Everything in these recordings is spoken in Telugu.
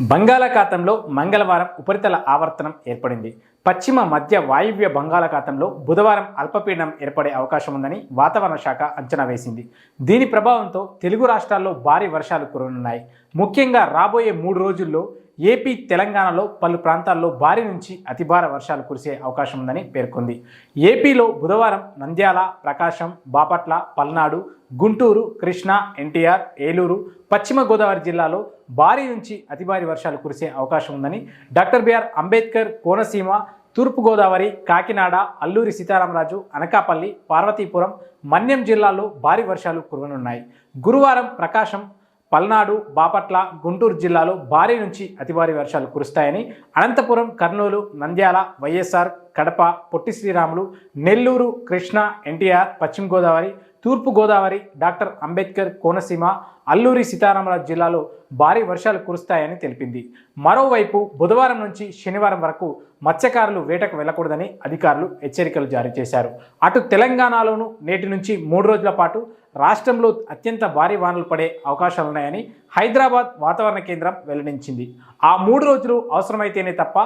బంగాళాఖాతంలో మంగళవారం ఉపరితల ఆవర్తనం ఏర్పడింది. పశ్చిమ మధ్య వాయువ్య బంగాళాఖాతంలో బుధవారం అల్పపీడనం ఏర్పడే అవకాశం ఉందని వాతావరణ శాఖ అంచనా వేసింది. దీని ప్రభావంతో తెలుగు రాష్ట్రాల్లో భారీ వర్షాలు కురనున్నాయి ముఖ్యంగా రాబోయే మూడు రోజుల్లో ఏపీ తెలంగాణలో పలు ప్రాంతాల్లో భారీ నుంచి అతి భారీ వర్షాలు కురిసే అవకాశం ఉందని పేర్కొంది. ఏపీలో బుధవారం నంద్యాల ప్రకాశం బాపట్ల పల్నాడు గుంటూరు కృష్ణా ఎన్టీఆర్ ఏలూరు పశ్చిమ గోదావరి జిల్లాలో భారీ నుంచి అతి భారీ వర్షాలు కురిసే అవకాశం ఉందని doctor B R Ambedkar Konaseema Thoorpu Godavari Kakinada Alluri Sitaramaraju Anakapalli Parvathipuram Manyam జిల్లాల్లో భారీ వర్షాలు కురవనున్నాయి. గురువారం ప్రకాశం పల్నాడు బాపట్ల గుంటూరు జిల్లాలో భారీ నుంచి అతి భారీ వర్షాలు కురుస్తాయని అనంతపురం కర్నూలు నంద్యాల వైఎస్ఆర్ కడప పొట్టి శ్రీరాములు నెల్లూరు కృష్ణ ఎన్టీఆర్ పశ్చిమ గోదావరి తూర్పు గోదావరి డాక్టర్ అంబేద్కర్ కోనసీమ అల్లూరి సీతారామరాజు జిల్లాలో భారీ వర్షాలు కురుస్తాయని తెలిపింది. మరోవైపు బుధవారం నుంచి శనివారం వరకు మత్స్యకారులు వేటకు వెళ్ళకూడదని అధికారులు హెచ్చరికలు జారీ చేశారు. అటు తెలంగాణలోనూ నేటి నుంచి మూడు రోజుల పాటు రాష్ట్రంలో అత్యంత భారీ వానలు పడే అవకాశాలున్నాయని హైదరాబాద్ వాతావరణ కేంద్రం వెల్లడించింది. ఆ మూడు రోజులు అవసరమైతేనే తప్ప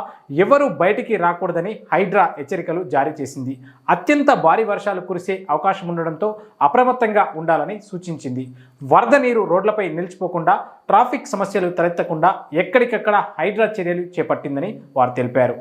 ఎవరూ బయటికి రాకూడదని హైడ్రా హెచ్చరికలు జారీ చేసింది. అత్యంత భారీ వర్షాలు కురిసే అవకాశం ఉండడంతో అప్రమత్తంగా ఉండాలని సూచించింది. వరద నీరు రోడ్లపై నిలిచిపోకుండా ట్రాఫిక్ సమస్యలు తలెత్తకుండా ఎక్కడికక్కడ హైడ్రా చర్యలు చేపట్టిందని వారు తెలిపారు.